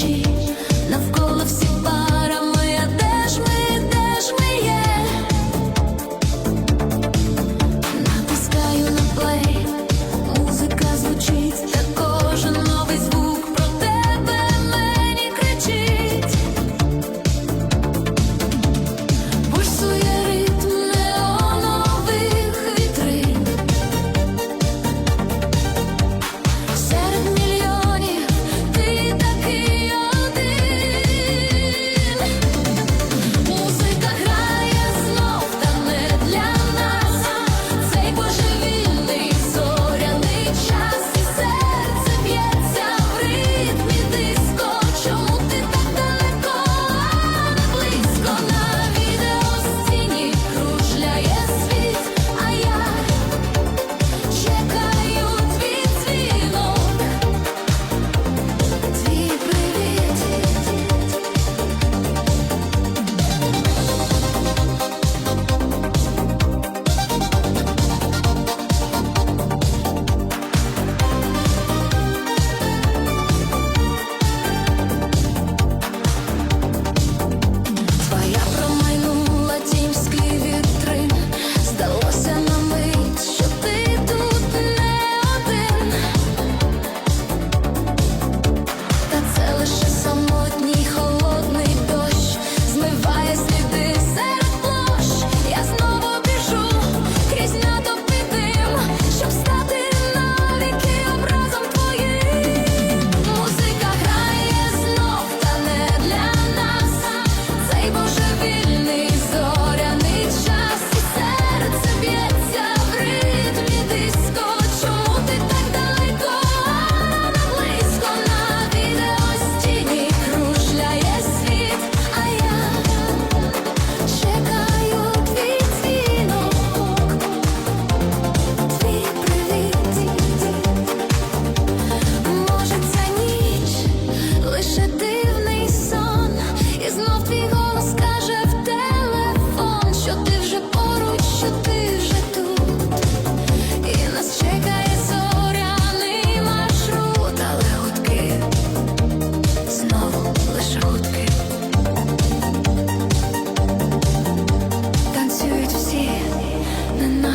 she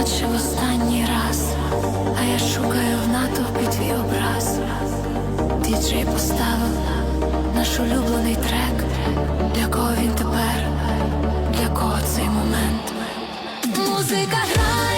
бачив останній раз, а я шукаю в натовпі твій образ. Діджей поставив наш улюблений трек. Для кого він тепер, для кого цей момент? Музика грає